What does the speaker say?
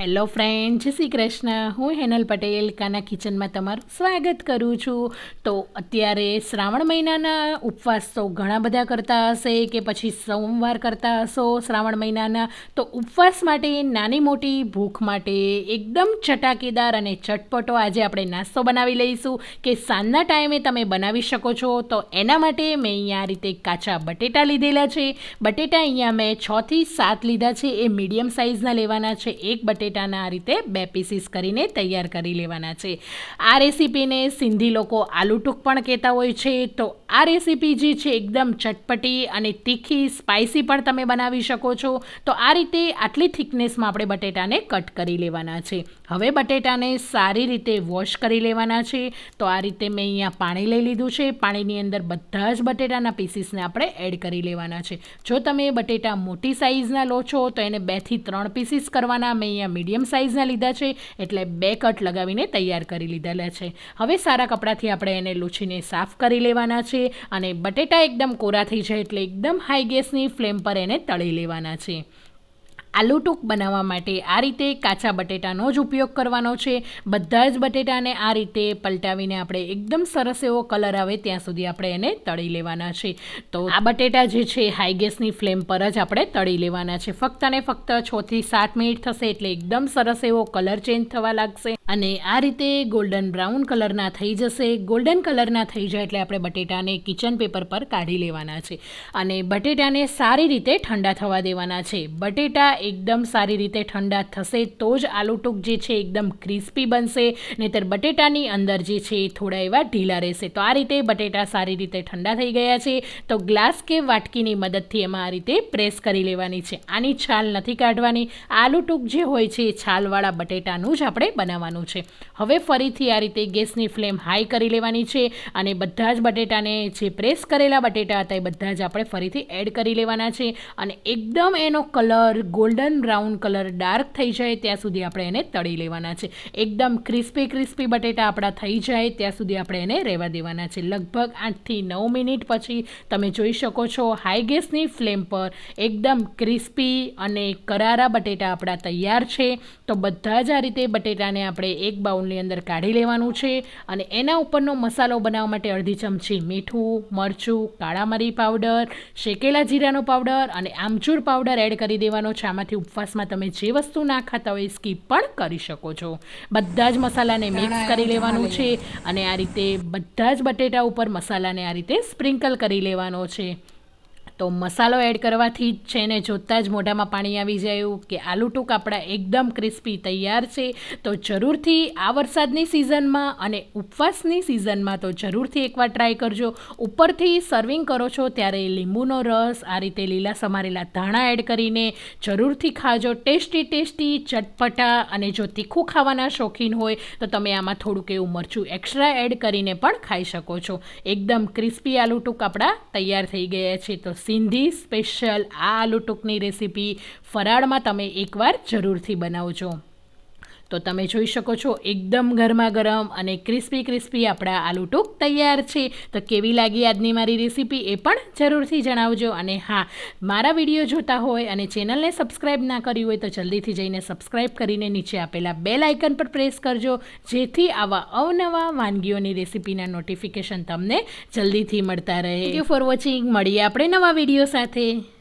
Hello friend જય શ્રી કૃષ્ણ. હું હેનલ પટેલ, કાના કિચનમાં તમારું સ્વાગત કરું છું. તો અત્યારે શ્રાવણ મહિનાના ઉપવાસ તો ઘણા બધા કરતા હશે કે પછી સોમવાર કરતા હશો શ્રાવણ મહિનાના. તો ઉપવાસ માટે નાની મોટી ભૂખ માટે એકદમ ચટાકેદાર અને ચટપટો આજે આપણે નાસ્તો બનાવી લઈશું કે સાંજના ટાઈમે તમે બનાવી શકો છો. તો એના માટે મેં અહીંયા આ રીતે કાચા બટેટા લીધેલા છે. બટેટા અહીંયા મેં છથી સાત લીધા છે. એ મીડિયમ સાઇઝના લેવાના છે. એક બટેટાના આ રીતે બે પીસીસ કરીને તૈયાર કરી લેવાના છે. આ રેસીપીને સિંધી લોકો આલુટુક પણ કહેતા હોય છે. તો આ રેસીપી જે છે, એકદમ ચટપટી અને તીખી સ્પાઇસી પણ તમે બનાવી શકો છો. તો આ રીતે આટલી થિકનેસમાં આપણે બટેટાને કટ કરી લેવાના છે. હવે બટેટાને સારી રીતે વોશ કરી લેવાના છે. તો આ રીતે મેં અહીંયા પાણી લઈ લીધું છે. પાણીની અંદર બધા જ બટેટાના પીસીસને આપણે એડ કરી લેવાના છે. જો તમે બટેટા મોટી સાઇઝના લો છો, તો એને બેથી ત્રણ પીસીસ કરવાના. મેં અહીંયા મીડિયમ સાઇઝના લીધા છે, એટલે બે કટ લગાવીને તૈયાર કરી લીધેલા છે. હવે સારા કપડાથી આપણે એને લૂછીને સાફ કરી લેવાના છે અને બટેટા એકદમ કોરા થઈ જાય એટલે એકદમ હાઈ ગેસની ફ્લેમ પર એને તળી લેવાના છે. આલુ ટૂક બનાવવા માટે આ રીતે કાચા બટેટાનો જ ઉપયોગ કરવાનો છે. બધા જ બટેટાને આ રીતે પલટાવીને આપણે એકદમ સરસ એવો કલર આવે ત્યાં સુધી આપણે એને તળી લેવાના છે. તો આ બટેટા જે છે, હાઈ ગેસની ફ્લેમ પર જ આપણે તળી લેવાના છે. ફક્ત અને ફક્ત છથી સાત મિનિટ થશે એટલે એકદમ સરસ એવો કલર ચેન્જ થવા લાગશે. અને આ રીતે ગોલ્ડન બ્રાઉન કલરના થઈ જશે. ગોલ્ડન કલરના થઈ જાય એટલે આપણે બટેટાને કિચન પેપર પર કાઢી લેવાના છે. અને બટેટાને સારી રીતે ઠંડા થવા દેવાના છે. બટેટા એકદમ સારી રીતે ઠંડા થશે, તો જ આલુ ટૂક જે છે એકદમ ક્રિસ્પી બનશે, નહીંતર બટેટાની અંદર જે છે એ થોડા એવા ઢીલા રહેશે. તો આ રીતે બટેટા સારી રીતે ઠંડા થઈ ગયા છે, તો ગ્લાસ કે વાટકીની મદદથી એમાં આ રીતે પ્રેસ કરી લેવાની છે. આની છાલ નથી કાઢવાની આલુ ટૂક જે હોય છે એ છાલવાળા બટેટાનું જ આપણે બનાવવાનું છે. હવે ફરીથી આ રીતે ગેસની ફ્લેમ હાઈ કરી લેવાની છે અને બધા જ બટેટાને જે પ્રેસ કરેલા બટેટા હતા એ બધા જ આપણે ફરીથી એડ કરી લેવાના છે અને એકદમ એનો colour gold golden brown colour dark થઈ જાય, ત્યાં સુધી આપણે એને તળી લેવાના છે. એકદમ ક્રિસ્પી ક્રિસ્પી બટેટા આપણા થઈ જાય, ત્યાં સુધી આપણે એને રહેવા દેવાના છે. લગભગ આઠથી નવ મિનિટ પછી તમે જોઈ શકો છો હાઈ ગેસની ફ્લેમ પર એકદમ ક્રિસ્પી અને કરારા બટેટા આપણા તૈયાર છે. તો બધા જ આ રીતે બટેટાને આપણે એક બાઉલની અંદર કાઢી લેવાનું છે અને એના ઉપરનો મસાલો બનાવવા માટે અડધી ચમચી મીઠું, મરચું, કાળા મરી પાવડર, શેકેલા જીરાનો પાવડર અને આમચૂર પાવડર એડ કરી દેવાનો છે. આમાંથી ઉપવાસમાં તમે જે વસ્તુ ના ખાતા હોય એ સ્કીપ પણ કરી શકો છો. બધા જ મસાલાને મિક્સ કરી લેવાનું છે અને આ રીતે બધા જ બટેટા ઉપર મસાલાને આ રીતે સ્પ્રિંકલ કરી લેવાનો છે. તો મસાલો એડ કરવાથી જ છે ને જોતાં જ મોઢામાં પાણી આવી જાય કે આલુ ટૂક આપણા એકદમ ક્રિસ્પી તૈયાર છે. તો જરૂરથી આ વરસાદની સિઝનમાં અને ઉપવાસની સિઝનમાં તો જરૂરથી એકવાર ટ્રાય કરજો. ઉપરથી સર્વિંગ કરો છો ત્યારે લીંબુનો રસ, આ રીતે લીલા સમારેલા ધાણા એડ કરીને જરૂરથી ખાજો. ટેસ્ટી ટેસ્ટી, ચટપટા અને જો તીખું ખાવાના શોખીન હોય તો તમે આમાં થોડુંક એવું મરચું એક્સ્ટ્રા એડ કરીને પણ ખાઈ શકો છો. એકદમ ક્રિસ્પી આલુ ટૂક આપણા તૈયાર થઈ ગયા છે. તો સિંધી સ્પેશિયલ આ આલુ ટૂંકની રેસીપી ફરાળમાં તમે એકવાર જરૂરથી બનાવજો. તો તમે જોઈ શકો છો, એકદમ ગરમા ગરમ અને ક્રિસ્પી ક્રિસ્પી આપણા આલુ ટૂંક તૈયાર છે. તો કેવી લાગી આજની મારી રેસીપી એ પણ જરૂરથી જણાવજો. અને હા, મારા વીડિયો જોતા હોય અને ચેનલને સબસ્ક્રાઈબ ના કરી હોય તો જલ્દીથી જઈને સબસ્ક્રાઈબ કરીને નીચે આપેલા બેલ આઇકન પર પ્રેસ કરજો. જેથી આવા અવનવા વાનગીઓની રેસીપીના નોટિફિકેશન તમને જલ્દીથી મળતા રહે. થેન્ક યુ ફોર વોચિંગ મળીએ આપણે નવા વીડિયો સાથે.